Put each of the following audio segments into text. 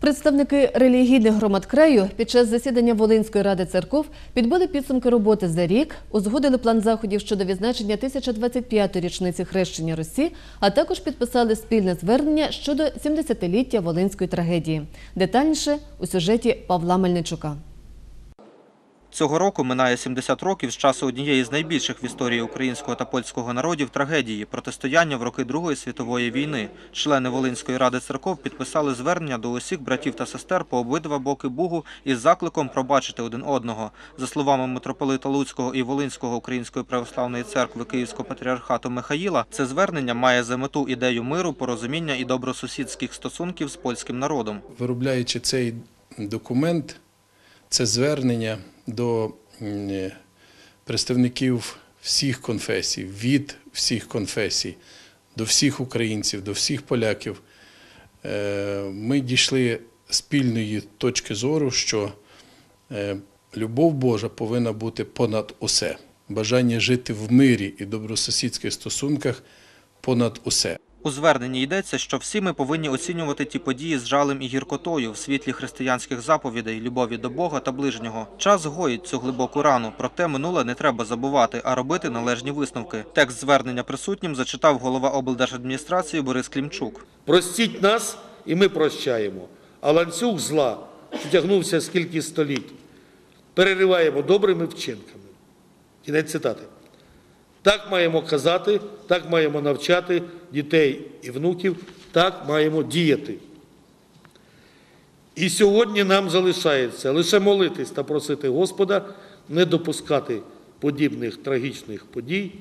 Представники релігійних громад краю під час засідання Волинської ради церков підбили підсумки роботи за рік, узгодили план заходів щодо відзначення 1025-ї річниці хрещення Русі, а також підписали спільне звернення щодо 70-ліття Волинської трагедії. Детальніше у сюжеті Павла Мельничука. Цього року минає 70 років з часу однієї з найбільших в історії українського та польського народів трагедії – протистояння в роки Другої світової війни. Члени Волинської ради церков підписали звернення до усіх братів та сестер по обидва боки Бугу із закликом пробачити один одного. За словами митрополита Луцького і Волинського Української православної церкви Київського патріархату Михаїла, це звернення має за мету ідею миру, порозуміння і добросусідських стосунків з польським народом. виробляючи цей документ, це звернення до е, представників всіх конфесій, від всіх конфесій, до всіх українців, до всіх поляків, е, ми дійшли спільної точки зору, що е, любов Божа повинна бути понад усе. Бажання жити в мирі і добросусідських стосунках понад усе. У зверненні йдеться, що всі ми повинні оцінювати ті події з жалем і гіркотою в світлі християнських заповідей, любові до Бога та ближнього. Час гоїть цю глибоку рану, проте минуле не треба забувати, а робити належні висновки. Текст звернення присутнім зачитав голова облдержадміністрації Борис Клімчук. Простіть нас, і ми прощаємо. А ланцюг зла, що тягнувся скільки століть, перериваємо добрими вчинками. Кінець цитати. Так маємо казати, так маємо навчати дітей і внуків, так маємо діяти. І сьогодні нам залишається лише молитись та просити Господа не допускати подібних трагічних подій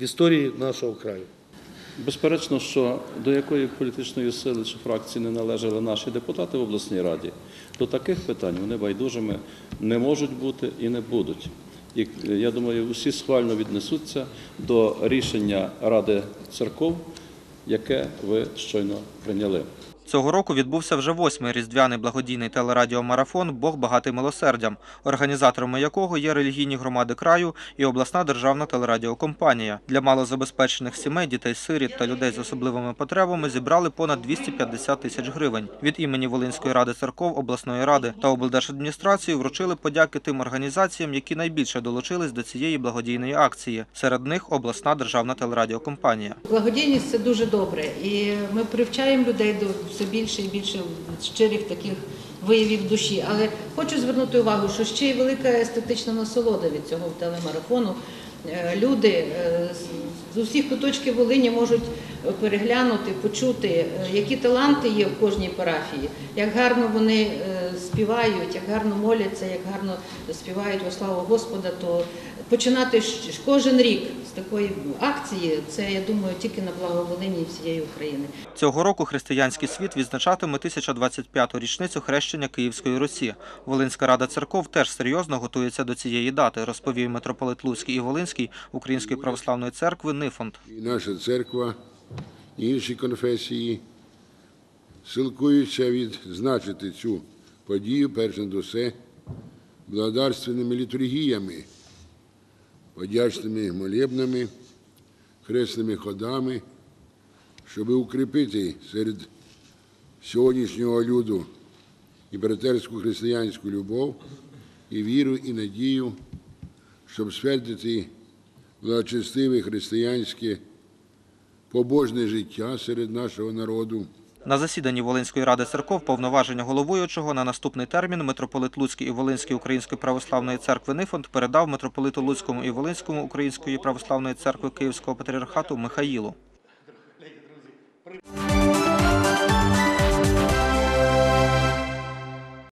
в історії нашого краю. Безперечно, що до якої політичної сили чи фракції не належали наші депутати в обласній раді, до таких питань вони байдужими не можуть бути і не будуть. І я думаю, усі схвально віднесуться до рішення Ради церков, яке ви щойно прийняли. Цього року відбувся вже восьмий різдвяний благодійний телерадіомарафон Бог багатий милосердям, організаторами якого є релігійні громади краю і обласна державна телерадіокомпанія. Для малозабезпечених сімей, дітей сиріт та людей з особливими потребами зібрали понад 250 тисяч гривень. Від імені Волинської ради церков, обласної ради та облдержадміністрації вручили подяки тим організаціям, які найбільше долучились до цієї благодійної акції. Серед них обласна державна телерадіокомпанія. Благодійність це дуже добре, і ми привчаємо людей до все більше і більше щирих таких виявів душі. Але хочу звернути увагу, що ще й велика естетична насолода від цього телемарафону. Е, Люди е, з- з усіх куточків Волині можуть переглянути, почути, е, які таланти є в кожній парафії, як гарно вони е, співають, як гарно моляться, як гарно співають во славу Господа, то починати кожен рік з такої акції, це я думаю тільки на благо Волині і всієї України. Цього року християнський світ відзначатиме 1025-ту річницю хрещення Київської Русі. Волинська рада церков теж серйозно готується до цієї дати, розповів митрополит Луцький і Волинський Української православної церкви Нифонт. І наша церква, інші конфесії. Силкуються відзначити цю подію, перш за все, благодарственними літургіями, подячними молебнами, хресними ходами, щоб укріпити серед сьогоднішнього люду і братерську християнську любов, і віру, і надію, щоб свердити благочестиве християнське побожне життя серед нашого народу. На засіданні Волинської ради церков повноваження головуючого на наступний термін митрополит Луцький і Волинський Української православної церкви Нифонт передав митрополиту Луцькому і Волинському Української православної церкви Київського патріархату Михаїлу.